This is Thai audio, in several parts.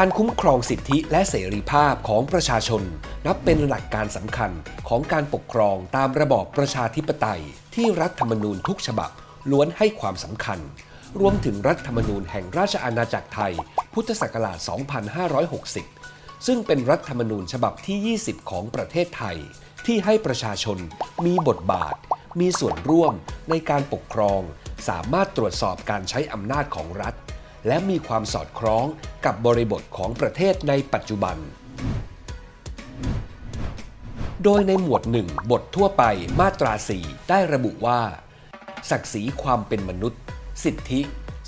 การคุ้มครองสิทธิและเสรีภาพของประชาชน นับเป็นหลักการสำคัญของการปกครองตามระบอบประชาธิปไตย ที่รัฐธรรมนูญทุกฉบับล้วนให้ความสำคัญ รวมถึงรัฐธรรมนูญแห่งราชอาณาจักรไทย พุทธศักราช 2560 ซึ่งเป็นรัฐธรรมนูญฉบับที่ 20 ของประเทศไทย ที่ให้ประชาชนมีบทบาท มีส่วนร่วมในการปกครอง สามารถตรวจสอบการใช้อำนาจของรัฐ และมีความสอดคล้องกับบริบทของประเทศในปัจจุบัน โดยในหมวด 1 บททั่วไปมาตรา 4 ได้ระบุว่า ศักดิ์ศรีความเป็นมนุษย์ สิทธิ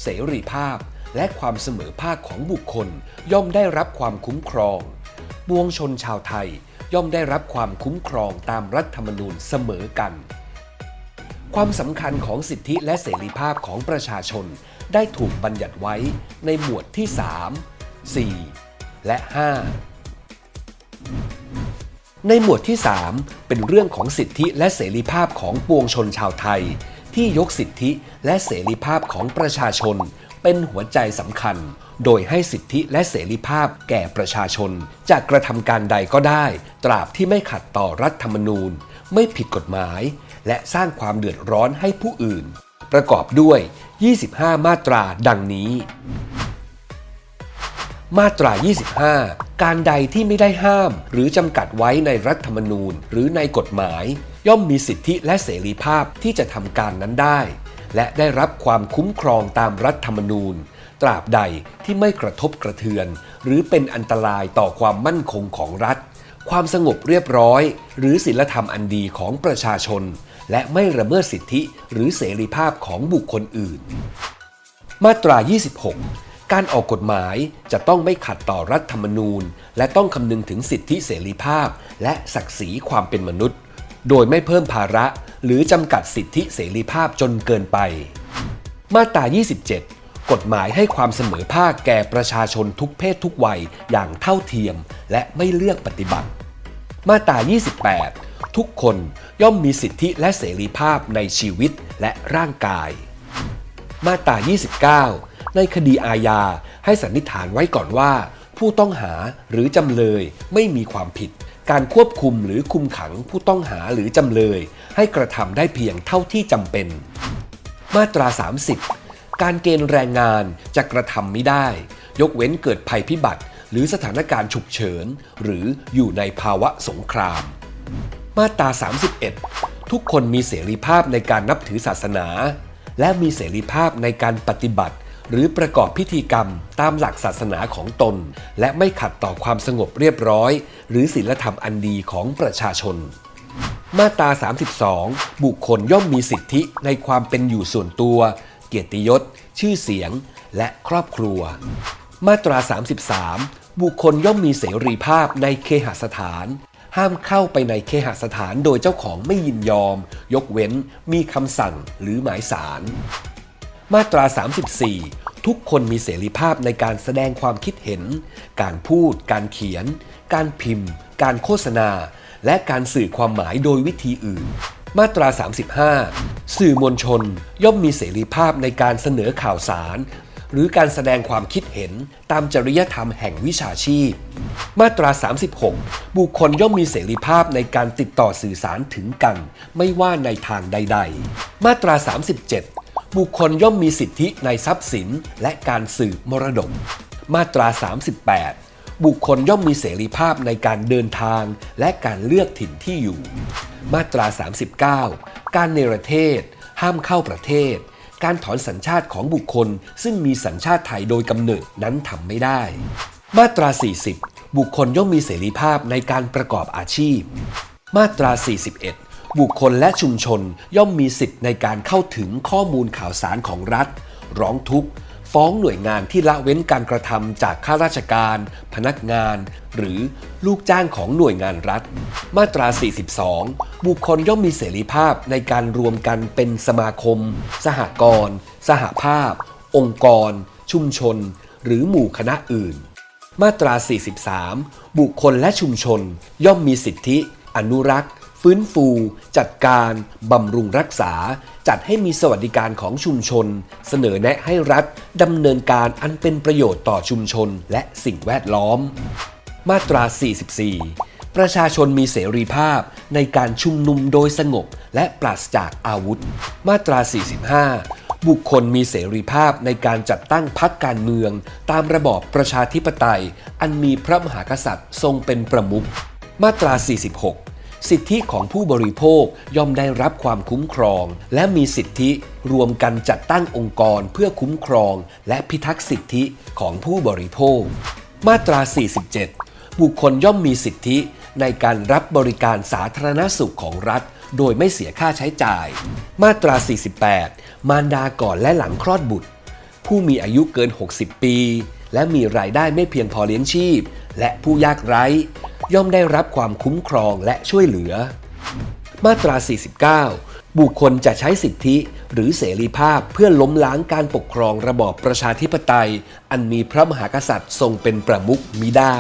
เสรีภาพ และความเสมอภาคของบุคคลย่อมได้รับความคุ้มครองปวงชนชาวไทยย่อมได้รับความคุ้มครองตามรัฐธรรมนูญเสมอกัน ความสำคัญของสิทธิและเสรีภาพของประชาชน ได้ถูกบัญญัติไว้ในหมวดที่ 3 4 และ 5 ในหมวดที่ 3 เป็นเรื่องของสิทธิและเสรีภาพของปวงชนชาวไทย ที่ยกสิทธิและเสรีภาพของประชาชน เป็นหัวใจสำคัญ โดยให้สิทธิและเสรีภาพแก่ประชาชนจะกระทำการใดก็ได้ ตราบที่ไม่ขัดต่อรัฐธรรมนูญ ไม่ผิดกฎหมาย และสร้างความเดือดร้อนให้ผู้อื่น ประกอบด้วย 25 มาตราดังนี้ มาตรา 25 การใดที่ไม่ได้ห้าม หรือจำกัดไว้ในรัฐธรรมนูญ หรือในกฎหมาย ย่อมมีสิทธิและเสรีภาพที่จะทำการนั้นได้ และได้รับความคุ้มครองตามรัฐธรรมนูญ ตราบใดที่ไม่กระทบกระเทือน หรือเป็นอันตรายต่อความมั่นคงของรัฐความสงบเรียบร้อย หรือศีลธรรมอันดีของประชาชน และไม่ละเมิดสิทธิหรือเสรีภาพของบุคคลอื่น มาตรา 26 การออกกฎหมายจะต้องไม่ขัดต่อรัฐธรรมนูญ และต้องคำนึงถึงสิทธิเสรีภาพ และศักดิ์ศรีความเป็นมนุษย์ โดยไม่เพิ่มภาระหรือจำกัดสิทธิเสรีภาพจนเกินไป มาตรา 27กฎหมายให้ความเสมอภาคแก่ประชาชนทุกเพศทุกวัยอย่างเท่าเทียม และไม่เลือกปฏิบัติ มาตรา 28 ทุกคนย่อมมีสิทธิและเสรีภาพในชีวิตและร่างกาย มาตรา 29 ในคดีอาญาให้สันนิษฐานไว้ก่อนว่า ผู้ต้องหาหรือจำเลยไม่มีความผิด การควบคุมหรือคุมขังผู้ต้องหาหรือจำเลย ให้กระทำได้เพียงเท่าที่จำเป็น มาตรา 30 การเกณฑ์แรงงานจะกระทำไม่ได้ ยกเว้นเกิดภัยพิบัติหรือสถานการณ์ฉุกเฉิน หรืออยู่ในภาวะสงคราม มาตรา 31 ทุกคนมีเสรีภาพในการนับถือศาสนา และมีเสรีภาพในการปฏิบัติ หรือประกอบพิธีกรรมตามหลักศาสนาของตน และไม่ขัดต่อความสงบเรียบร้อย หรือศีลธรรมอันดีของประชาชน มาตรา 32 บุคคลย่อมมีสิทธิในความเป็นอยู่ส่วนตัว เกียรติยศ ชื่อเสียง และครอบครัว มาตรา 33 บุคคลย่อมมีเสรีภาพในเคหสถาน ห้ามเข้าไปในเคหสถานโดยเจ้าของไม่ยินยอม ยกเว้นมีคำสั่งหรือหมายสาร มาตรา 34 ทุกคนมีเสรีภาพในการแสดงความคิดเห็น การพูด การเขียน การพิมพ์ การโฆษณา และการสื่อความหมายโดยวิธีอื่น มาตรา 35 สื่อมวลชนย่อมมีเสรีภาพในการเสนอข่าวสาร หรือการแสดงความคิดเห็นตามจริยธรรมแห่งวิชาชีพ มาตรา 36 บุคคลย่อมมีเสรีภาพในการติดต่อสื่อสารถึงกัน ไม่ว่าในทางใด ๆ มาตรา 37 บุคคลย่อมมีสิทธิในทรัพย์สินและการสืบมรดก มาตรา 38บุคคลย่อมมีเสรีภาพในการเดินทางและการเลือกถิ่นที่อยู่ มาตรา 39 การเนรเทศ ห้ามเข้าประเทศ การถอนสัญชาติของบุคคล ซึ่งมีสัญชาติไทยโดยกำเนิดนั้นทำไม่ได้ มาตรา 40 บุคคลย่อมมีเสรีภาพในการประกอบอาชีพ มาตรา 41 บุคคลและชุมชนย่อมมีสิทธิ์ในการเข้าถึงข้อมูลข่าวสารของรัฐ ร้องทุกข์ ฟ้องหน่วยงานที่ละเว้นการกระทำจากข้าราชการ พนักงาน หรือลูกจ้างของหน่วยงานรัฐ มาตรา 42 บุคคลย่อมมีเสรีภาพในการรวมกันเป็นสมาคม สหกรณ์สหภาพ องค์กร ชุมชน หรือหมู่คณะอื่น มาตรา 43 บุคคลและชุมชนย่อมมีสิทธิ อนุรักษ์ ฟื้นฟู จัดการบำรุงรักษา จัดให้มีสวัสดิการของชุมชน เสนอแนะให้รัฐดำเนินการอันเป็นประโยชน์ต่อชุมชนและสิ่งแวดล้อม มาตรา 44 ประชาชนมีเสรีภาพในการชุมนุมโดยสงบและปราศจากอาวุธ มาตรา 45บุคคลมีเสรีภาพในการจัดตั้งพรรคการเมือง ตามระบอบประชาธิปไตย อันมีพระมหากษัตริย์ทรงเป็นประมุข มาตรา 46 สิทธิของผู้บริโภคย่อมได้รับความคุ้มครอง และมีสิทธิรวมกันจัดตั้งองค์กรเพื่อคุ้มครอง และพิทักษ์สิทธิของผู้บริโภค มาตรา 47 บุคคลย่อมมีสิทธิในการรับบริการสาธารณสุขของรัฐ โดยไม่เสียค่าใช้จ่าย มาตรา 48 มารดาก่อนและหลังคลอดบุตร ผู้มีอายุเกิน 60 ปี และมีรายได้ไม่เพียงพอเลี้ยงชีพ และผู้ยากไร้ ย่อมได้รับความคุ้มครองและช่วยเหลือ มาตรา 49 บุคคลจะใช้สิทธิหรือเสรีภาพเพื่อล้มล้างการปกครองระบอบประชาธิปไตย อันมีพระมหากษัตริย์ทรงเป็นประมุขมิได้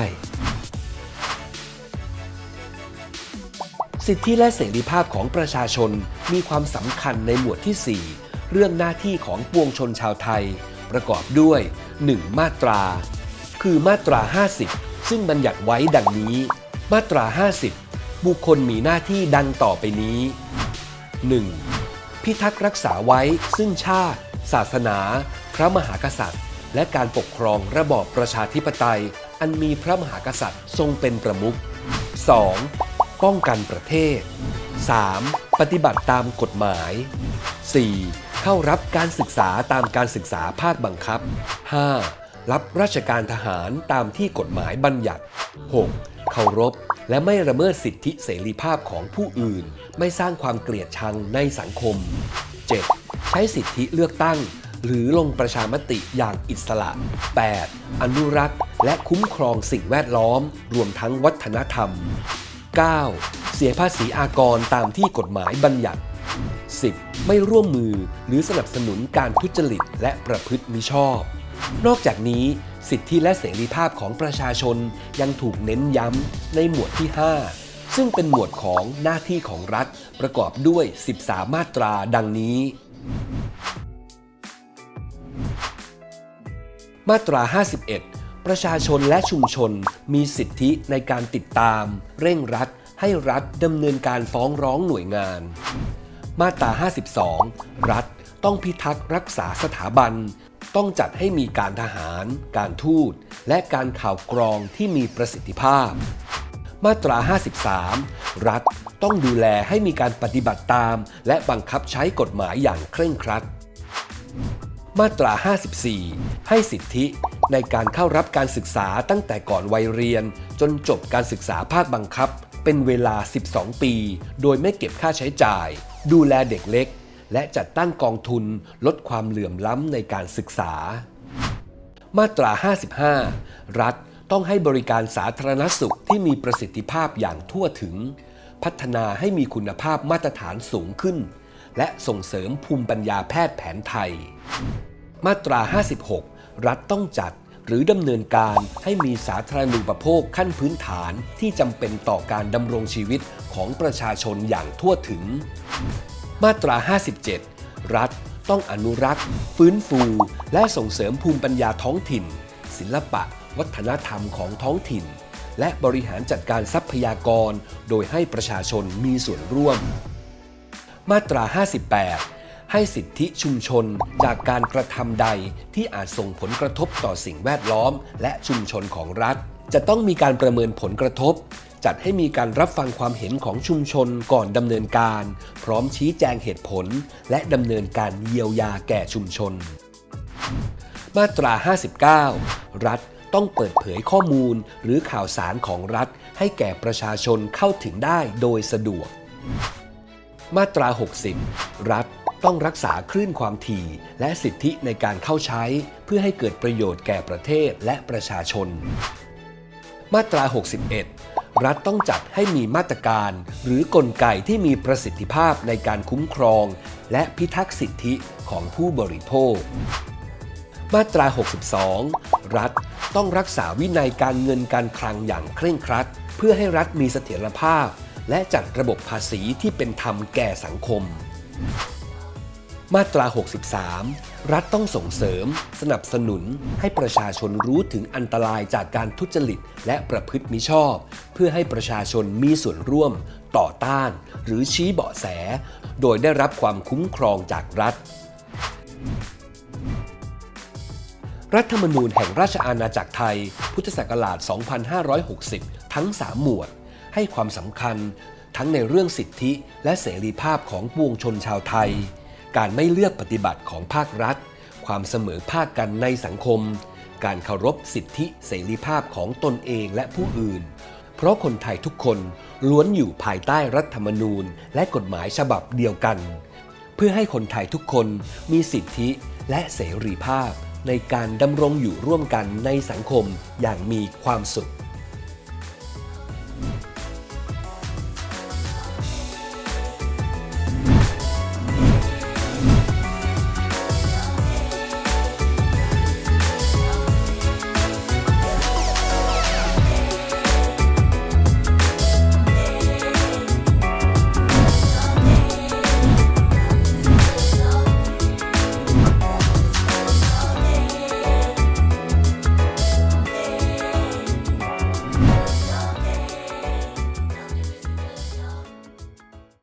สิทธิและเสรีภาพของประชาชนมีความสำคัญในหมวดที่ 4 เรื่องหน้าที่ของปวงชนชาวไทย ประกอบด้วย 1. มาตรา คือมาตรา 50 ซึ่งบัญญัติไว้ดังนี้ มาตรา 50 บุคคลมีหน้าที่ดังต่อไปนี้ 1. พิทักษ์รักษาไว้ซึ่งชาติ ศาสนา พระมหากษัตริย์ และการปกครองระบอบประชาธิปไตย อันมีพระมหากษัตริย์ทรงเป็นประมุข 2. ป้องกันประเทศ 3. ปฏิบัติตามกฎหมาย 4. เข้ารับการศึกษาตามการศึกษาภาคบังคับ 5. รับราชการทหารตามที่กฎหมายบัญญัติ 6. เคารพ และไม่ละเมิดสิทธิเสรีภาพของผู้อื่น ไม่สร้างความเกลียดชังในสังคม 7. ใช้สิทธิเลือกตั้ง หรือลงประชามติอย่างอิสระ 8. อนุรักษ์ และคุ้มครองสิ่งแวดล้อม รวมทั้งวัฒนธรรม 9. เสียภาษีอากรตามที่กฎหมายบัญญัติ 10. ไม่ร่วมมือหรือสนับสนุนการทุจริตและประพฤติมิชอบ นอกจากนี้สิทธิและเสรีภาพของประชาชนยังถูกเน้นย้ำในหมวดที่ 5 ซึ่งเป็นหมวดของหน้าที่ของรัฐ ประกอบด้วย 13 มาตราดังนี้ มาตรา 51 ประชาชนและชุมชนมีสิทธิในการติดตาม เร่งรัด ให้รัฐดำเนินการฟ้องร้องหน่วยงาน มาตรา 52 รัฐต้องพิทักษ์รักษาสถาบัน ต้องจัดให้มีการทหาร การทูต และการข่าวกรองที่มีประสิทธิภาพ มาตรา 53 รัฐต้องดูแลให้มีการปฏิบัติตาม และบังคับใช้กฎหมายอย่างเคร่งครัด มาตรา 54 ให้สิทธิในการเข้ารับการศึกษาตั้งแต่ก่อนวัยเรียน จนจบการศึกษาภาคบังคับ เป็นเวลา 12 ปี โดยไม่เก็บค่าใช้จ่าย ดูแลเด็กเล็ก และจัดตั้งกองทุนลดความเหลื่อมล้ำในการศึกษา มาตรา 55 รัฐต้องให้บริการสาธารณสุขที่มีประสิทธิภาพอย่างทั่วถึง พัฒนาให้มีคุณภาพมาตรฐานสูงขึ้น และส่งเสริมภูมิปัญญาแพทย์แผนไทย มาตรา 56 รัฐต้องจัดหรือดำเนินการให้มีสาธารณูปโภคขั้นพื้นฐานที่จำเป็นต่อการดำรงชีวิตของประชาชนอย่างทั่วถึง มาตรา 57 รัฐต้องอนุรักษ์ ฟื้นฟู และส่งเสริมภูมิปัญญาท้องถิ่น ศิลปะ วัฒนธรรมของท้องถิ่น และบริหารจัดการทรัพยากร โดยให้ประชาชนมีส่วนร่วม มาตรา 58 ให้สิทธิชุมชนจากการกระทำใดที่อาจส่งผลกระทบต่อสิ่งแวดล้อม และชุมชนของรัฐ จะต้องมีการประเมินผลกระทบ จัดให้มีการรับฟังความเห็นของชุมชนก่อนดำเนินการ พร้อมชี้แจงเหตุผล และดำเนินการเยียวยาแก่ชุมชน มาตรา 59 รัฐต้องเปิดเผยข้อมูลหรือข่าวสารของรัฐ ให้แก่ประชาชนเข้าถึงได้โดยสะดวก มาตรา 60 รัฐต้องรักษาคลื่นความถี่ และสิทธิในการเข้าใช้ เพื่อให้เกิดประโยชน์แก่ประเทศและประชาชน มาตรา 61 รัฐต้องจัดให้มีมาตรการ หรือกลไกที่มีประสิทธิภาพในการคุ้มครอง และพิทักษ์สิทธิของผู้บริโภค มาตรา 62 รัฐต้องรักษาวินัยการเงินการคลังอย่างเคร่งครัด เพื่อให้รัฐมีเสถียรภาพ และจัดระบบภาษีที่เป็นธรรมแก่สังคม มาตรา 63 รัฐต้องส่งเสริม สนับสนุน ให้ประชาชนรู้ถึงอันตรายจากการทุจริต และประพฤติมิชอบ เพื่อให้ประชาชนมีส่วนร่วม ต่อต้าน หรือชี้เบาะแส โดยได้รับความคุ้มครองจากรัฐ รัฐธรรมนูญแห่งราชอาณาจักรไทย พุทธศักราช 2560 ทั้ง 3 หมวด ให้ความสำคัญทั้งในเรื่องสิทธิและเสรีภาพของปวงชนชาวไทย การไม่เลือกปฏิบัติของภาครัฐ ความเสมอภาคกันในสังคม การเคารพสิทธิเสรีภาพของตนเองและผู้อื่น เพราะคนไทยทุกคนล้วนอยู่ภายใต้รัฐธรรมนูญ และกฎหมายฉบับเดียวกัน เพื่อให้คนไทยทุกคนมีสิทธิและเสรีภาพในการดำรงอยู่ร่วมกันในสังคมอย่างมีความสุข